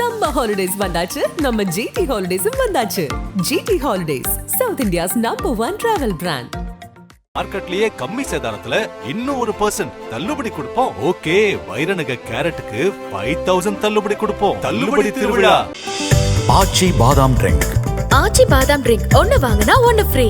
சம்ம ஹாலிடேஸ் வந்தாச்சு. நம்ம ஜிடி ஹாலிடேஸும் வந்தாச்சு. GT holidays South India's number one travel brand மார்க்கெட்லயே கம்மி சேதாரத்துல இன்னும் ஒரு பர்சன்ட் தள்ளுபடி கொடுப்போம். ஓகே வைரநக கேரட்டுக்கு ஃபைவ் தௌசண்ட் தள்ளுபடி கொடுப்போம். தள்ளுபடி திருவிழா. ஆச்சி பாதாம் ட்ரிங்க் ஆச்சி பாதாம் ட்ரிங்க் ஒன்னு வாங்கினா ஒன்னு ஃப்ரீ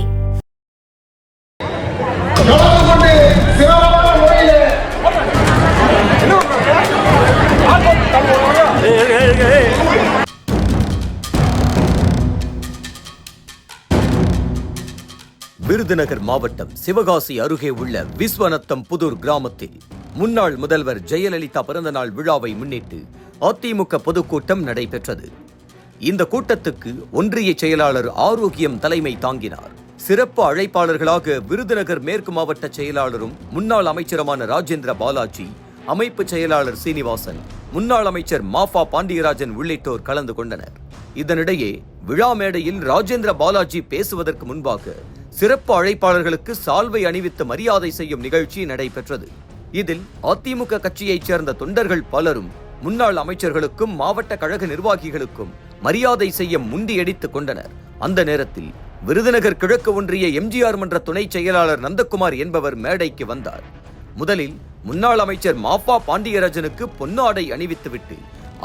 விருதுநகர் மாவட்டம் சிவகாசி அருகே உள்ள விஸ்வநத்தம் புதூர் கிராமத்தில் முன்னாள் முதல்வர் ஜெயலலிதா பிறந்தநாள் விழாவை முன்னிட்டு அதிமுக பொதுக்கூட்டம் நடைபெற்றது. இந்த கூட்டத்துக்கு ஒன்றிய செயலாளர் ஆரோக்கியம் தலைமை தாங்கினார். சிறப்பு அழைப்பாளர்களாக விருதுநகர் மேற்கு மாவட்ட செயலாளரும் முன்னாள் அமைச்சருமான ராஜேந்திர பாலாஜி அமைப்பு செயலாளர் சீனிவாசன் முன்னாள் அமைச்சர் மாஃபா பாண்டியராஜன் உள்ளிட்டோர் கலந்து கொண்டனர். இதனிடையே விழா மேடையில் ராஜேந்திர பாலாஜி பேசுவதற்கு முன்பாக சிறப்பு அழைப்பாளர்களுக்கு சால்வை அணிவித்து மரியாதை செய்யும் நிகழ்ச்சி நடைபெற்றது. இதில் அதிமுக கட்சியைச் சேர்ந்த தொண்டர்கள் பலரும் முன்னாள் அமைச்சர்களுக்கும் மாவட்ட கழக நிர்வாகிகளுக்கும் மரியாதை செய்ய முண்டியடித்துக் கொண்டனர். அந்த நேரத்தில் விருதுநகர் கிழக்கு ஒன்றிய எம்ஜிஆர் மன்ற துணை செயலாளர் நந்தகுமார் என்பவர் மேடைக்கு வந்தார். முதலில் முன்னாள் அமைச்சர் மாஃபா பாண்டியராஜனுக்கு பொன்னாடை அணிவித்துவிட்டு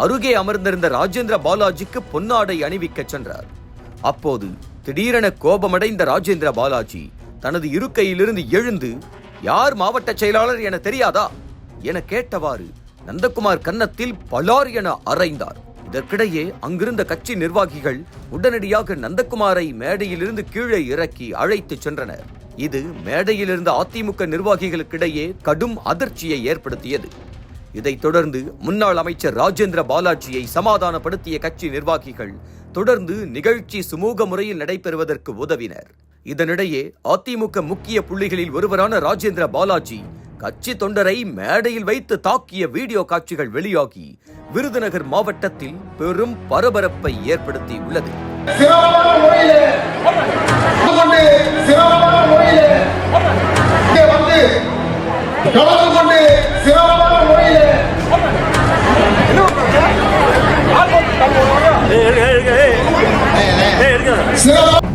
அருகே அமர்ந்திருந்த ராஜேந்திர பாலாஜிக்கு பொன்னாடை அணிவிக்கச் சென்றார். அப்போது திடீரென கோபமடைந்த ராஜேந்திர பாலாஜி தனது இருக்கையிலிருந்து எழுந்து யார் மாவட்ட செயலாளர் என தெரியாதா? என கேட்டவாறு நந்தகுமார் கன்னத்தில் பலார் என அறைந்தார் இதற்கிடையே அங்கிருந்த கட்சி நிர்வாகிகள் உடனடியாக நந்தகுமாரை மேடையிலிருந்து கீழே இறக்கி அழைத்துச் சென்றனர். இது மேடையிலிருந்த அதிமுக நிர்வாகிகளுக்கிடையே கடும் அதிர்ச்சியை ஏற்படுத்தியது. இதைத் தொடர்ந்து முன்னாள் அமைச்சர் ராஜேந்திர பாலாஜியை சமாதானப்படுத்திய கட்சி நிர்வாகிகள் தொடர்ந்து நிகழ்ச்சி சுமூக முறையில் நடைபெறுவதற்கு உதவினர். இதனிடையே அதிமுக முக்கிய புள்ளிகளில் ஒருவரான ராஜேந்திர பாலாஜி கட்சி தொண்டரை மேடையில் வைத்து தாக்கிய வீடியோ காட்சிகள் வெளியாகி விருதுநகர் மாவட்டத்தில் பெரும் பரபரப்பை ஏற்படுத்தி Yes,